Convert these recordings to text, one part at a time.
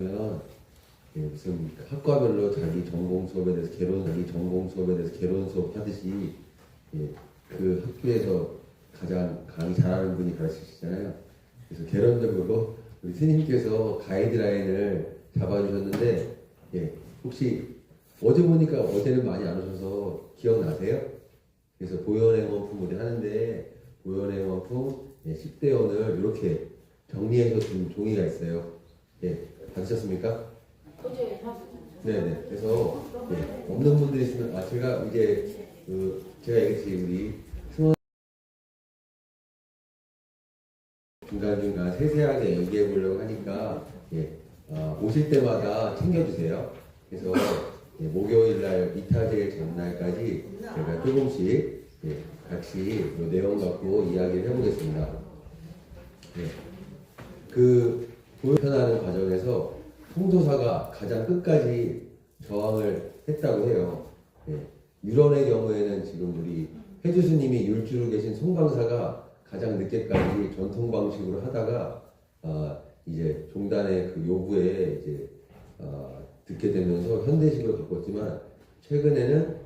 그러면 예, 무슨 학과별로 자기 전공 수업에 대해서 개론 자기 전공 수업에 대해서 개론 수업 하듯이 예, 그 학교에서 가장 강의 잘하는 분이 가르치시잖아요. 그래서 개론적으로 우리 스님께서 가이드라인을 잡아주셨는데 예, 혹시 어제 보니까 어제는 많이 안 오셔서 기억나세요? 그래서 보현행원품 우리 하는데 보현행원품 예, 10대 원을 이렇게 정리해서 준 종이가 있어요. 예, 받으셨습니까? 네네. 그래서 예, 없는 분들이 있으면 아 제가 이제 그 제가 얘기했지 우리 승원 중간 중간 세세하게 얘기해 보려고 하니까 예, 아, 오실 때마다 챙겨주세요. 그래서 예, 목요일 날 이타제일 전날까지 제가 조금씩 예, 같이 이 내용 갖고 이야기를 해보겠습니다. 예. 그 보편하는 과정에서 통도사가 가장 끝까지 저항을 했다고 해요. 예. 유런의 경우에는 지금 우리 해주스님이 율주로 계신 송강사가 가장 늦게까지 전통 방식으로 하다가 아, 이제 종단의 그 요구에 이제 아, 듣게 되면서 현대식으로 바꿨지만 최근에는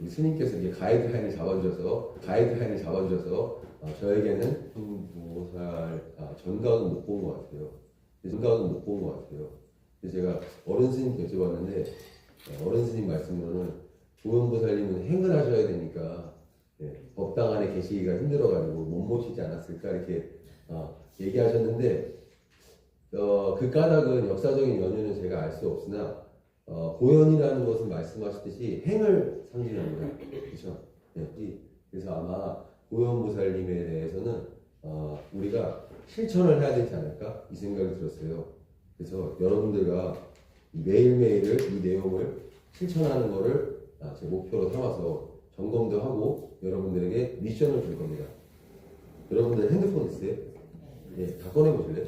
우리 스님께서 이게 가이드라인을 잡아주셔서 가이드라인을 잡아주셔서 아, 저에게는 보살 아, 전각은 못 본 것 같아요. 전각은 못 본 것 같아요. 제가 어른 스님 여쭤봤는데 어, 어른 스님 말씀으로는 조연보살님은 행을 하셔야 되니까 예, 법당 안에 계시기가 힘들어가지고 못 모시지 않았을까 이렇게 어, 얘기하셨는데 어, 그 까닭은 역사적인 연유는 제가 알 수 없으나 어, 보현이라는 것은 말씀하셨듯이 행을 상징합니다. 그렇죠? 예, 이- 그래서 아마 보현보살님에 대해서는 어, 우리가 실천을 해야 되지 않을까 이 생각이 들었어요. 그래서 여러분들과 매일매일을 이 내용을 실천하는 거를 아, 제 목표로 삼아서 점검도 하고 여러분들에게 미션을 줄 겁니다. 여러분들 핸드폰 있어요? 예, 다 꺼내 보실래요?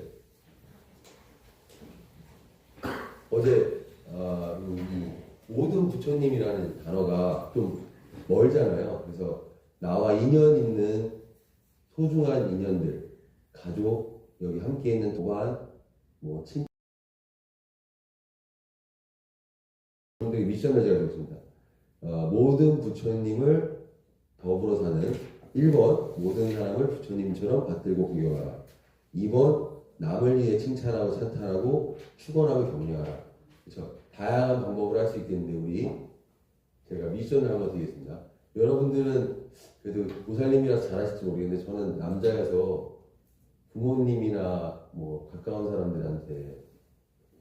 어제 아, 이 모든 부처님이라는 단어가 좀 멀잖아요. 그래서 나와 인연 있는 소중한 인연들, 가족, 여기 함께 있는 도반, 뭐 친, 여러분들에게 미션을 제가 드렸습니다. 어, 모든 부처님을 더불어 사는 1번 모든 사람을 부처님처럼 받들고 공경하라 2번 남을 위해 칭찬하고 찬탄하고 축원하고 격려하라 그렇죠? 다양한 방법을 할수 있겠는데 우리 제가 미션을 한번 드리겠습니다 여러분들은 그래도 보살님이라서 잘하실지 모르겠는데 저는 남자여서 부모님이나 뭐 가까운 사람들한테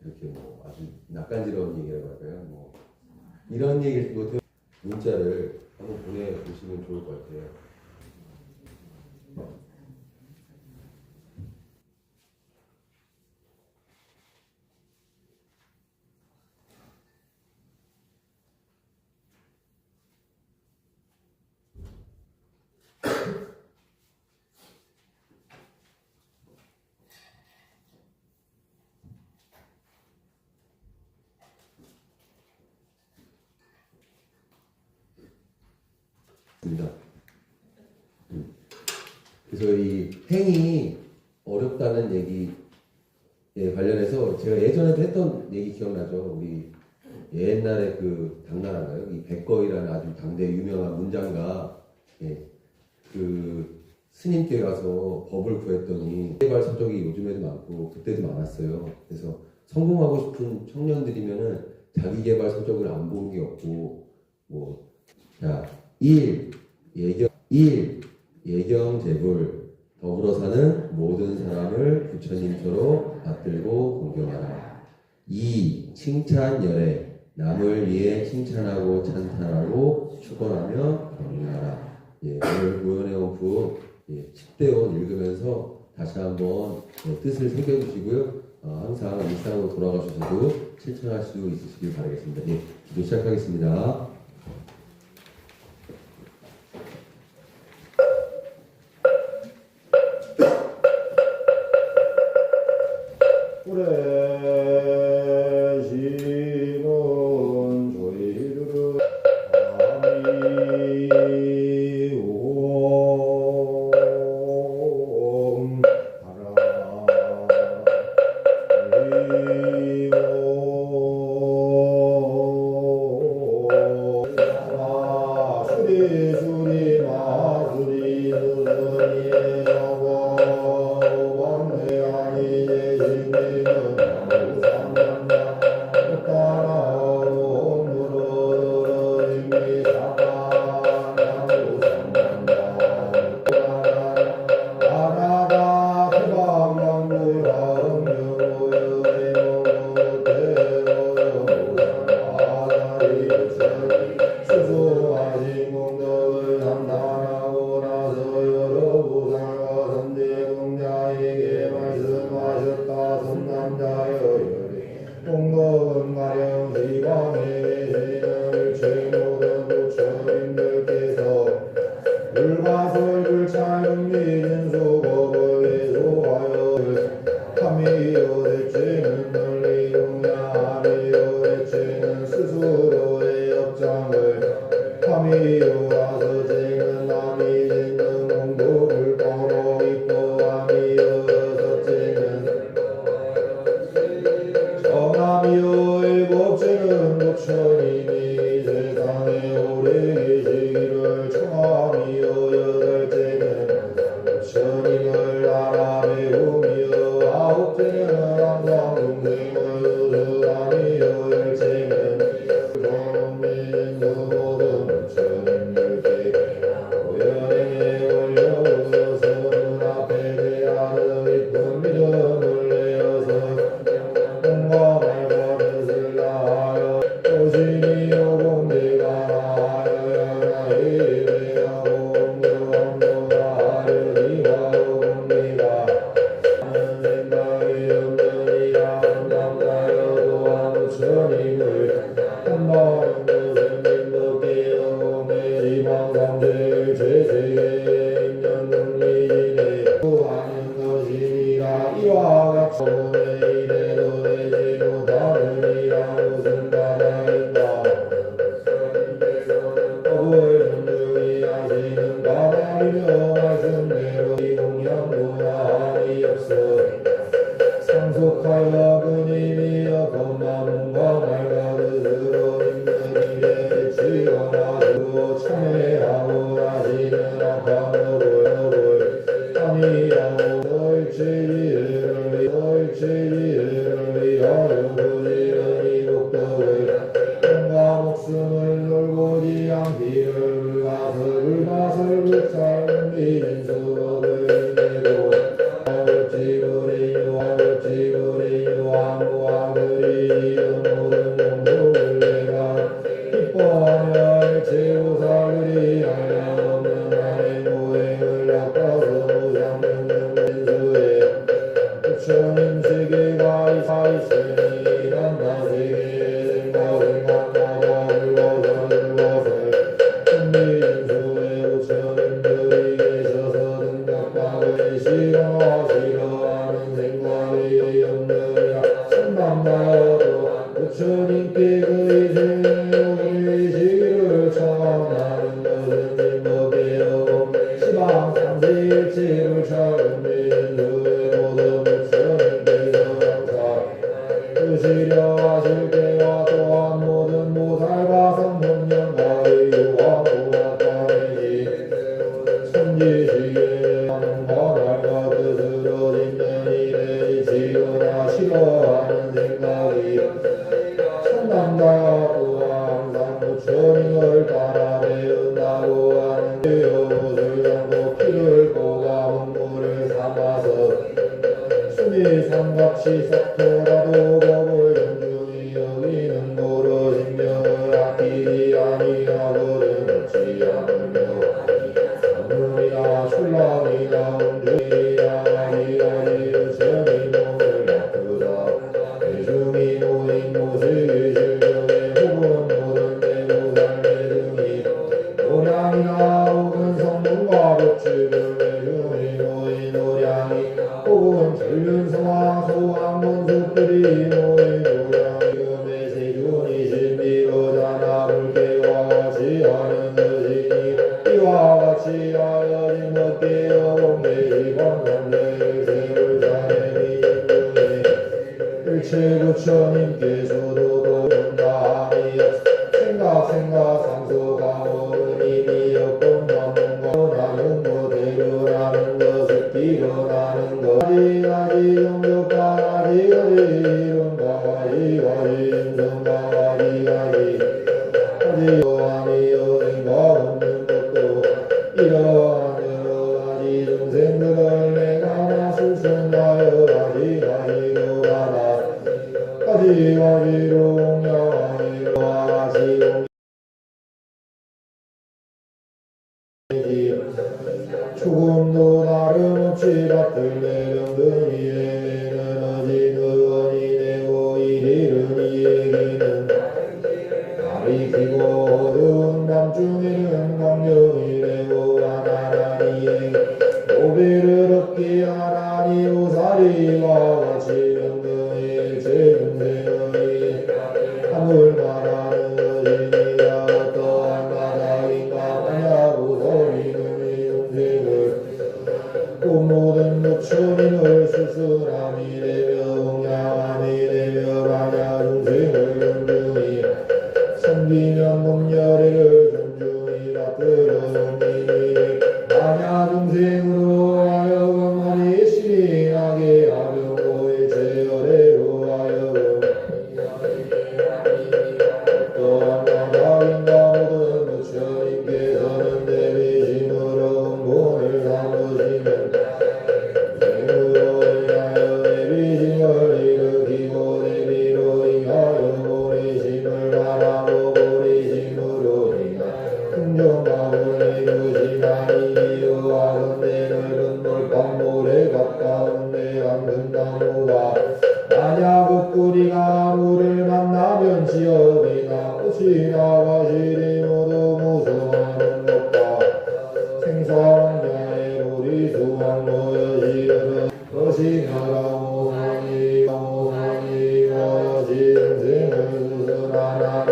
이렇게 뭐 아주 낯간지러운 얘기라고 할까요? 뭐 이런 얘기를 문자를 한번 보내보시면 좋을 것 같아요. 입니다. 음. 그래서 이 행이 어렵다는 얘기에 관련해서 제가 예전에도 했던 얘기 기억나죠? 우리 옛날에 그 당나라가요? 이 백거이라는 아주 당대 유명한 문장가 예, 그 스님께 가서 법을 구했더니 개발 서적이 요즘에도 많고 그때도 많았어요. 그래서 성공하고 싶은 청년들이면은 자기 개발 서적을 안 본 게 없고 뭐 자, 1. 예경 1. 예경 제불 더불어 사는 모든 사람을 부처님처럼 받들고 공경하라. 2. 칭찬 열애 남을 위해 칭찬하고 찬탄하고 축원하며 격려하라. 예, 오늘 고연의 원품 예, 10대원 읽으면서 다시 한번 예, 뜻을 새겨주시고요. 어, 항상 일상으로 돌아가셔서도 실천할 수 있으시길 바라겠습니다. 예, 기도 시작하겠습니다. 목숨을 놀고 지양 비를 다스를 다스를 삶이. to show me.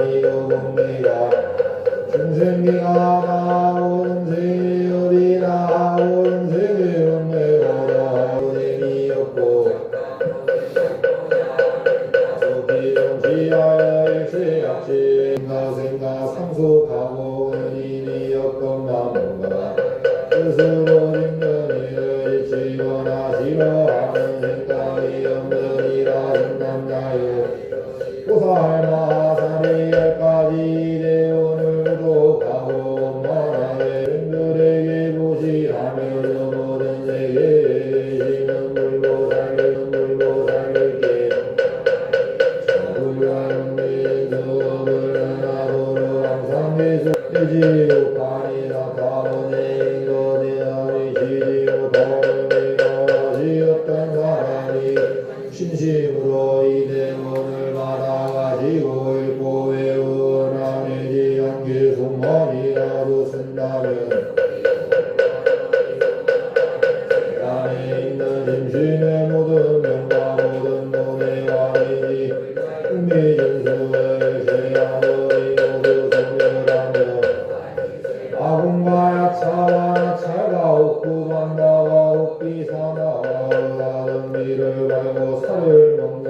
Jin Jin Jin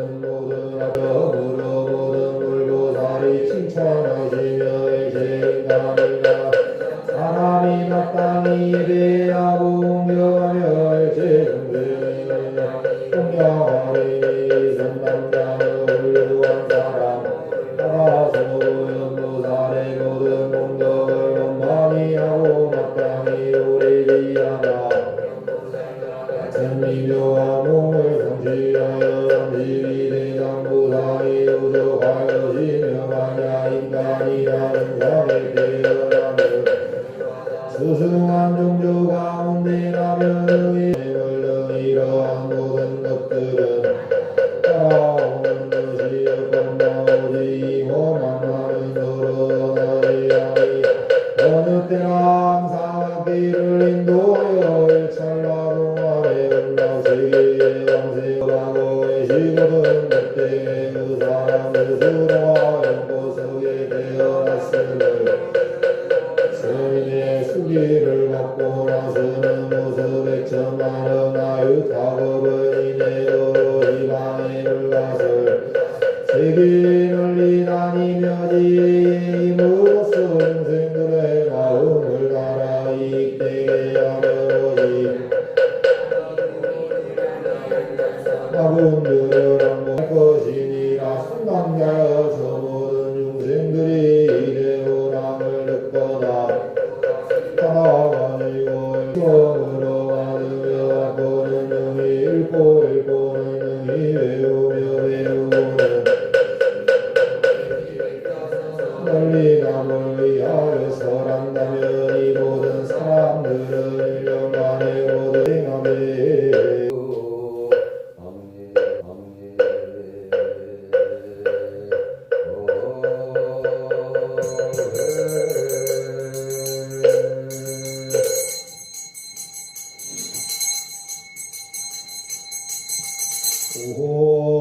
الله 가보면 할 것이니라 순간자 おお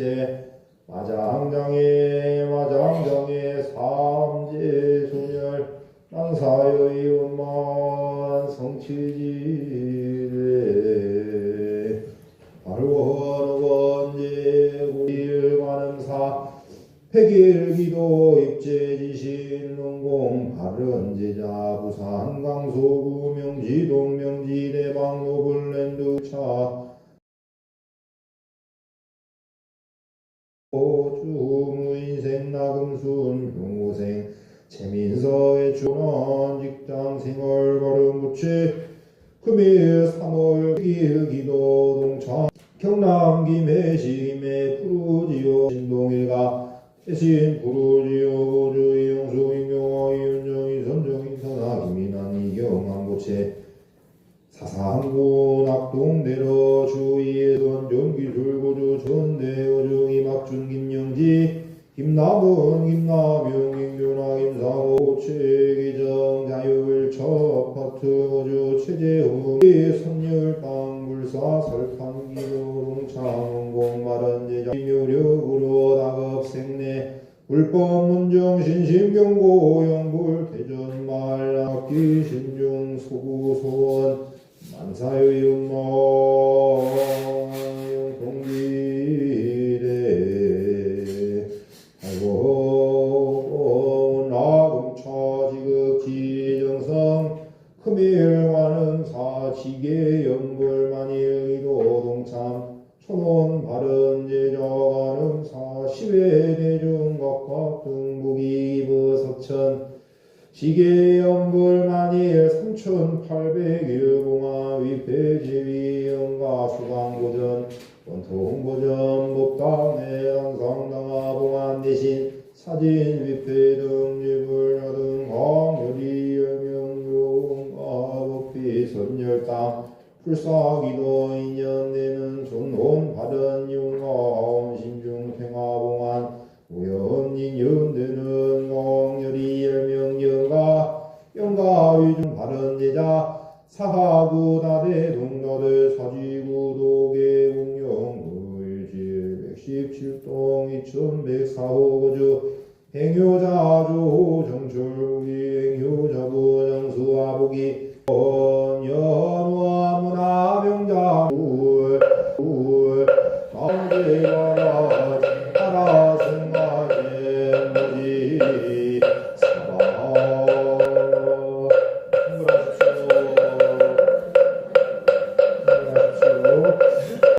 셋째, 맞아. 당당히 임해 부르지요 신동일가 태신 부르지요 보주 이용수 임경호 이윤정이 선정이 선하 김인환이 경한고체 사상구 낙동대로 주의에선 전기줄고주 전대어주 이막준 김영지 김나은 김남영 김준하 김상호 최기정 자율 첫파트주 최재훈 선율 방불사 설탕기로 롱창 불법 문정 신심경고 영불 대전 말악기 신중 소구 소원 만사의 음모. hóa đơn nhiều ngò